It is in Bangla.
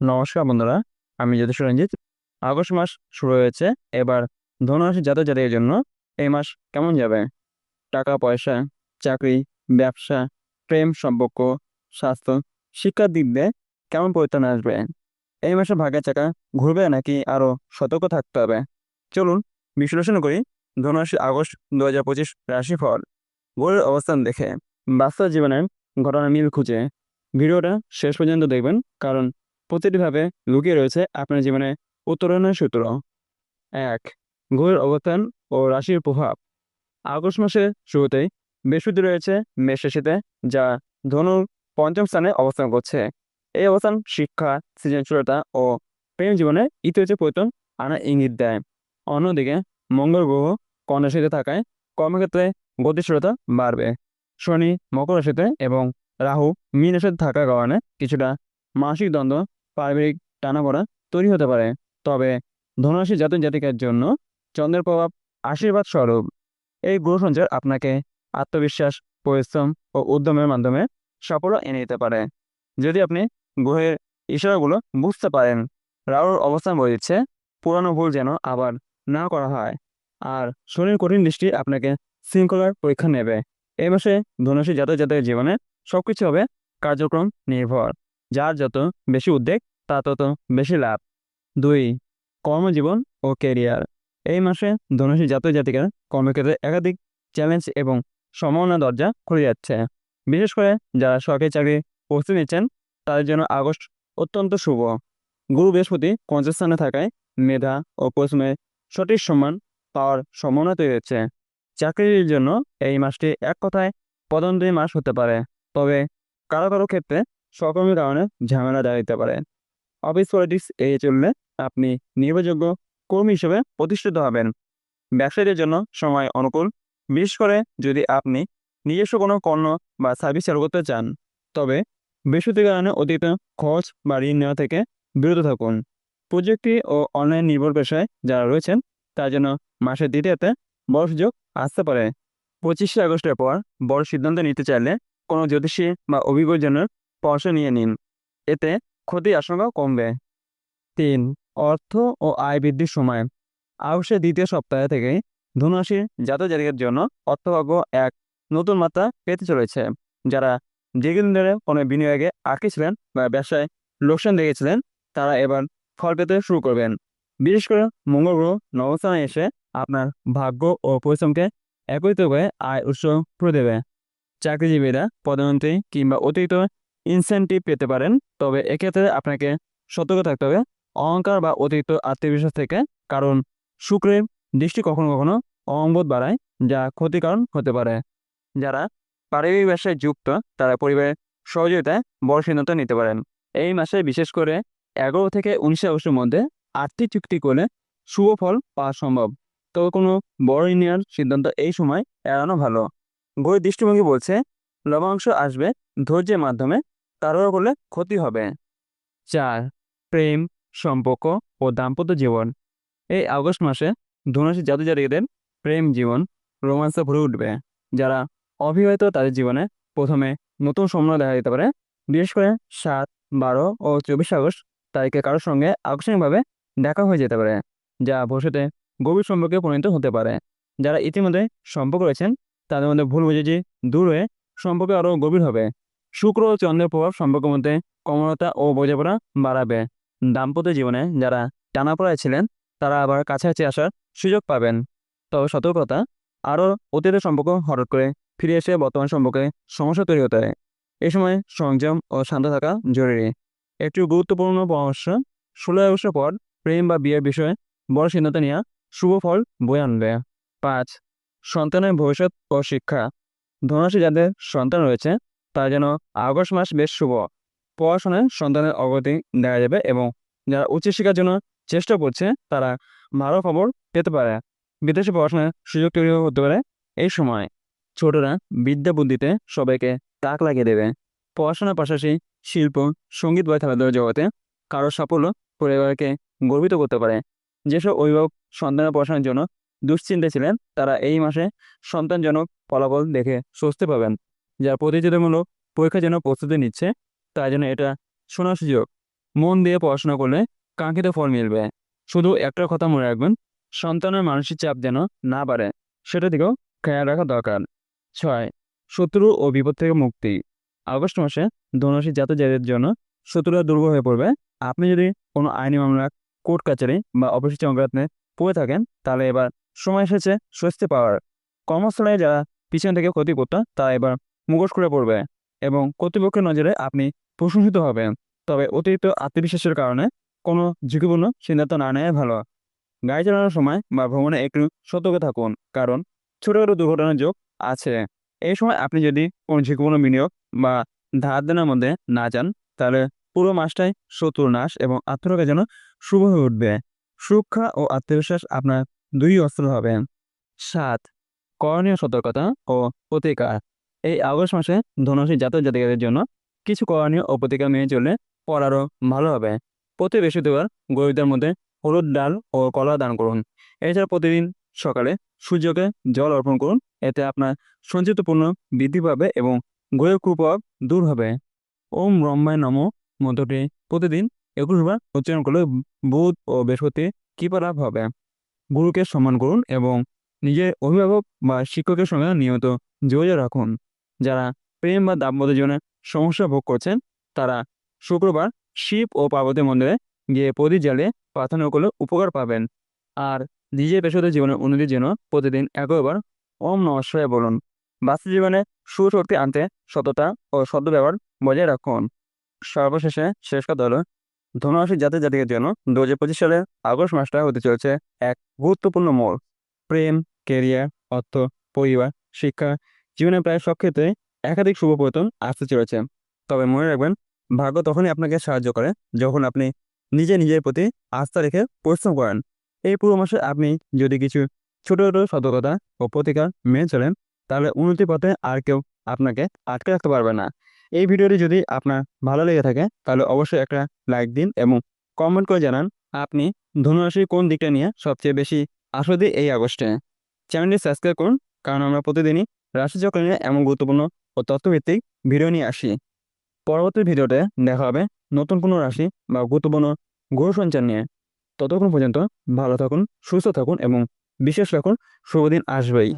নমস্কার বন্ধুরা, আমি জ্যোতিষ রঞ্জিত। আগস্ট মাস শুরু হয়েছে, এবার ধনুরাশি জাতক জাতির জন্য এই মাস কেমন যাবে? টাকা, পয়সা, চাকরি, ব্যবসা, প্রেম, সম্পর্ক, স্বাস্থ্য, শিক্ষার দিক দিয়ে কেমন পরিত্রাণ আসবে? এই মাসে ভাগ্যের চাকা ঘুরবে নাকি আরও সতর্ক থাকতে হবে? চলুন বিশ্লেষণ করি ধনুরাশি আগস্ট দু হাজার পঁচিশ রাশিফল। গোলের অবস্থান দেখে বাস্তব জীবনের ঘটনা মিল খুঁজে। ভিডিওটা শেষ পর্যন্ত দেখবেন, কারণ প্রতিটিভাবে লুকিয়ে রয়েছে আপনার জীবনে উত্তরণের সূত্র। এক গ্রহের অবস্থান ও রাশির প্রভাব। আগস্ট মাসের শুরুতেই বৃহস্পতি রয়েছে মেষ রাশিতে, যা ধনুর পঞ্চম স্থানে অবস্থান করছে। এই অবস্থান শিক্ষা, সৃজনশীলতা ও প্রেম জীবনে ইতিবাচক পরিবর্তন আনা ইঙ্গিত দেয়। অন্যদিকে, মঙ্গল গ্রহ কন্যা রাশিতে থাকায় কর্মক্ষেত্রে গতিশীলতা বাড়বে। শনি মকর রাশিতে এবং রাহু মীন রাশিতে থাকার কারণে কিছুটা মানসিক দ্বন্দ্ব পারিবারিক টানাপোড়া তৈরি হতে পারে। তবে ধনুরাশি জাতক জাতিকার জন্য চন্দ্রের প্রভাব আশীর্বাদ স্বরূপ। এই গ্রহ সঞ্চার আপনাকে আত্মবিশ্বাস, পরিশ্রম ও উদ্যমের মাধ্যমে সাফল্য এনে দিতে পারে। যদি আপনি গ্রহের ইশারাগুলো বুঝতে পারেন, রাহুর অবস্থান বলে দিচ্ছে, পুরানো ভুল যেন আবার না করা হয়। আর শনির কঠিন দৃষ্টি আপনাকে শৃঙ্খলার পরীক্ষা নেবে। এই মাসে ধনুরাশি জাতক জাতকের জীবনে সবকিছু হবে কার্যক্রম নির্ভর, যার যত বেশি উদ্বেগ তা তত বেশি লাভ। দুই, কর্মজীবন ও কেরিয়ার এই মাসে ধনুষী জাতীয় জাতিকার কর্মক্ষেত্রে একাধিক চ্যালেঞ্জ এবং সম্ভাবনা দরজা খুলে যাচ্ছে। বিশেষ করে যারা সরকারি চাকরি প্রস্তুতি নিচ্ছেন, তাদের জন্য আগস্ট অত্যন্ত শুভ। গুরু বৃহস্পতি পঞ্চস্থানে থাকায় মেধা ও পরিশ্রমের সঠিক সম্মান পাওয়ার সম্ভাবনা তৈরি হচ্ছে। চাকরির জন্য এই মাসটি এক কথায় পদোন্নতির মাস হতে পারে। তবে কারও কারও ক্ষেত্রে সহকর্মীর কারণে ঝামেলা দেখা দিতে পারে। অফিস পলিটিক্স এড়িয়ে চললে আপনি নির্ভরযোগ্য কর্মী হিসেবে প্রতিষ্ঠিত হবেন। ব্যবসায়ীদের জন্য সময় অনুকূল, বিশেষ করে যদি আপনি নিজস্ব কোনো পণ্য বা সার্ভিস চালু করতে চান। তবে বৃহস্পতির কারণে অতীত খরচ বা ঋণ নেওয়া থেকে বিরত থাকুন। প্রযুক্তি ও অনলাইন নির্ভর পেশায় যারা রয়েছেন, তার জন্য মাসের দ্বিতীয়তে বড় সুযোগ আসতে পারে। পঁচিশে আগস্টের পর বড় সিদ্ধান্ত নিতে চাইলে কোনো জ্যোতিষী বা অভিজ্ঞজনের পরামর্শ নিয়ে নিন। এতে ক্ষতির আশঙ্কা কমবে। তিন, অর্থ ও আয় বৃদ্ধির সময়। আগস্টের দ্বিতীয় সপ্তাহ থেকে ধনুরাশির জাতক জাতিকের জন্য অর্থভাগ্য এক। নতুন মাত্রা পেতে চলেছে। যারা দীর্ঘদিন ধরে কোনো বিনিয়োগে আটকে ছিলেন বা ব্যবসায় লোকসান দেখেছিলেন তারা এবার ফল পেতে শুরু করবেন। বিশেষ করে মঙ্গল গ্রহ নবস্থানে এসে আপনার ভাগ্য ও পরিশ্রমকে একত্রিত করে আয় উৎস করে দেবে। চাকরিজীবীরা প্রধানমন্ত্রী কিংবা অতিরিক্ত ইনসেন্টিভ পেতে পারেন। তবে এক্ষেত্রে আপনাকে সতর্ক থাকতে হবে অহংকার বা অতিরিক্ত আত্মবিশ্বাস থেকে, কারণ শুক্রের দৃষ্টি কখনো কখনো অহংবোধ বাড়ায়, যা ক্ষতিকারণ হতে পারে। যারা পারিবারিক ব্যবসায় যুক্ত, তারা পরিবারের সহযোগিতায় বড় সিদ্ধান্ত নিতে পারেন। এই মাসে বিশেষ করে এগারো থেকে উনিশে আগস্টের মধ্যে আর্থিক চুক্তি করলে শুভ ফল পাওয়া সম্ভব। তবে কোনো বড় নেওয়ার সিদ্ধান্ত এই সময় এড়ানো ভালো। বইয়ের দৃষ্টিভঙ্গি বলছে লভ্যাংশ আসবে ধৈর্যের মাধ্যমে, কারোর করলে ক্ষতি হবে। চার, প্রেম, সম্পর্ক ও দাম্পত্য জীবন। এই আগস্ট মাসে ধনুরাশি জাতক জাতিকাদের প্রেম জীবন রোমান্সে ভরে উঠবে। যারা অবিবাহিত তাদের জীবনে প্রথমে নতুন সম্মান দেখা দিতে পারে, বিশেষ করে সাত, বারো ও চব্বিশ আগস্ট তারিখে কারোর সঙ্গে আকস্মিকভাবে দেখা হয়ে যেতে পারে, যা ভবিষ্যতে গভীর সম্পর্কে পরিণত হতে পারে। যারা ইতিমধ্যে সম্পর্ক রয়েছেন, তাদের মধ্যে ভুল বুঝেছি দূর হয়ে সম্পর্ক আরও গভীর হবে। শুক্র ও চন্দ্রের প্রভাব সম্পর্কের মধ্যে কমলতা ও বোঝাপড়া বাড়াবে। দাম্পত্য জীবনে যারা টানাপড়ায় ছিলেন, তারা আবার কাছাকাছি আসার সুযোগ পাবেন। তবে সতর্কতা আরও অতীতের সম্পর্ক হঠাৎ করে ফিরে এসে বর্তমান সম্পর্কে সমস্যা তৈরি হতে পারে। এই সময় সংযম ও শান্ত থাকা জরুরি। একটি গুরুত্বপূর্ণ পরামর্শ ষোলো আগস্টের পর প্রেম বা বিয়ের বিষয়ে বড় সিদ্ধান্ত নেওয়া শুভ ফল বয়ে আনবে। পাঁচ, সন্তানের ভবিষ্যৎ ও শিক্ষা। ধনুরাশি যাদের সন্তান রয়েছে, তার যেন আগস্ট মাস বেশ শুভ। পড়াশোনায় সন্তানের অগ্রগতি দেখা যাবে এবং যারা উচ্চশিক্ষার জন্য চেষ্টা করছে, তারা ভালো খবর পেতে পারে। বিদেশে পড়াশোনার সুযোগ তৈরি হতে পারে এই সময়। ছোটরা বিদ্যা বুদ্ধিতে সবাইকে তাক লাগিয়ে দেবে। পড়াশোনার পাশাপাশি শিল্প, সংগীত বা খেলাধুলার জগতে কারও সাফল্য পরিবারকে গর্বিত করতে পারে। যেসব অভিভাবক সন্তানের পড়াশোনার জন্য দুশ্চিন্তা ছিলেন, তারা এই মাসে সন্তানজনক ফলাফল দেখে স্বস্তি পাবেন। যা প্রতিযোগিতামূলক পরীক্ষার জন্য প্রস্তুতি নিচ্ছে, তাই জন্য এটা শোনার সুযোগ। মন দিয়ে পড়াশোনা করলে কাঙ্ক্ষিত ফল মিলবে। শুধু একটা কথা মনে রাখবেন, সন্তানের মানসিক চাপ যেন না বাড়ে, সেটা দিকেও খেয়াল রাখা দরকার। ছয়, শত্রু ও বিপদ থেকে মুক্তি। আগস্ট মাসে ধনুরাশি জাতক জাতির জন্য শত্রুরা দুর্বল হয়ে পড়বে। আপনি যদি কোনো আইনি মামলা কোর্ট কাচারি বা অফিস চঙ্গাতে পড়ে থাকেন, তাহলে এবার সময় এসেছে স্বস্তি পাওয়ার। কর্মস্থলে যারা পিছন থেকে ক্ষতি করত তারা এবার মুখোশ করে পড়বে এবং কর্তৃপক্ষের নজরে আপনি প্রশংসিত হবেন। তবে অতিরিক্ত আত্মবিশ্বাসের কারণে কোনো ঝুঁকিপূর্ণ সিদ্ধান্ত না নেওয়াই ভালো। গাড়ি চালানোর সময় বা ভ্রমণে একটু সতর্ক থাকুন, কারণ ছোটোখাটো দুর্ঘটনার যোগ আছে। এই সময় আপনি যদি কোনো ঝুঁকিপূর্ণ বিনিয়োগ বা ধার দেনার মধ্যে না যান, তাহলে পুরো মাসটাই শত্রু নাশ এবং আত্মরক্ষার জন্য শুভ হয়ে উঠবে। সুরক্ষা ও আত্মবিশ্বাস আপনার দুই অস্ত্র হবে। সাত, করণীয় সতর্কতা ও প্রতিকার। এই আগস্ট মাসে ধনুষী জাতক জাতিকাদের জন্য কিছু করণীয় ও প্রতিকার মেনে চললে পর আরও ভালো হবে। প্রতি বৃহস্পতিবার গরিবদের মধ্যে হলুদ ডাল ও কলা দান করুন। এছাড়া প্রতিদিন সকালে সূর্যকে জল অর্পণ করুন। এতে আপনার সঞ্চিত পূর্ণ বৃদ্ধি পাবে এবং গরিব কুপ্রভাব দূর হবে। ওম ব্রহ্মায় নম। মন্ত্রটি প্রতিদিন একুশবার উচ্চারণ করলে বুধ ও বৃহস্পতি কৃপা লাভ হবে। গুরুকে সম্মান করুন এবং নিজের অভিভাবক বা শিক্ষকের সঙ্গে নিয়মিত যোগাযোগ রাখুন। যারা প্রেম বা দাম্পত্য জীবনে সমস্যা ভোগ করছেন, তারা শুক্রবার শিব ও পার্বতী মন্দিরে গিয়ে প্রদীপ জ্বালে প্রার্থনা করলে উপকার পাবেন। আর নিজের পেশাগত জীবনের উন্নতির জন্য প্রতিদিন একবার ওম নমস্কার বলুন। বাস্তব জীবনে সুশক্তি আনতে সততা ও সদ্য ব্যবহার বজায় রাখুন। সর্বশেষে শেষ কথা হলো ধনুরাশি জাতীয় জাতিকের জন্য দু সালের আগস্ট মাসটা হতে চলেছে এক গুরুত্বপূর্ণ মোড়। প্রেম কেরিয়ার অর্থ, পরিবার, শিক্ষা জীবনের প্রায় সব ক্ষেত্রে একাধিক শুভ পরিবর্তন আসতে চলেছে। তবে মনে রাখবেন, ভাগ্য তখনই আপনাকে সাহায্য করে যখন আপনি নিজে নিজের প্রতি আস্থা রেখে পরিশ্রম করেন। এই পুরো মাসে আপনি যদি কিছু ছোট ছোট সতর্কতা ও প্রতিকার মেনে চলেন, তাহলে উন্নতির পথে আর কেউ আপনাকে আটকে রাখতে পারবে না। এই ভিডিওটি যদি আপনার ভালো লেগে থাকে, তাহলে অবশ্যই একটা লাইক দিন এবং কমেন্ট করে জানান আপনি ধনুরাশির কোন দিকটা নিয়ে সবচেয়ে বেশি আশাদি এই আগস্টে। চ্যানেলটি সাবস্ক্রাইব করুন, কারণ আমরা প্রতিদিনই রাশিচক্র নিয়ে এমন গুরুত্বপূর্ণ ও তথ্যভিত্তিক ভিডিও নিয়ে আসি। পরবর্তী ভিডিওতে দেখা হবে নতুন কোনো রাশি বা গুরুত্বপূর্ণ গ্রহ সঞ্চার নিয়ে। ততক্ষণ পর্যন্ত ভালো থাকুন, সুস্থ থাকুন এবং বিশেষ রাখুন শুভদিন আসবেই।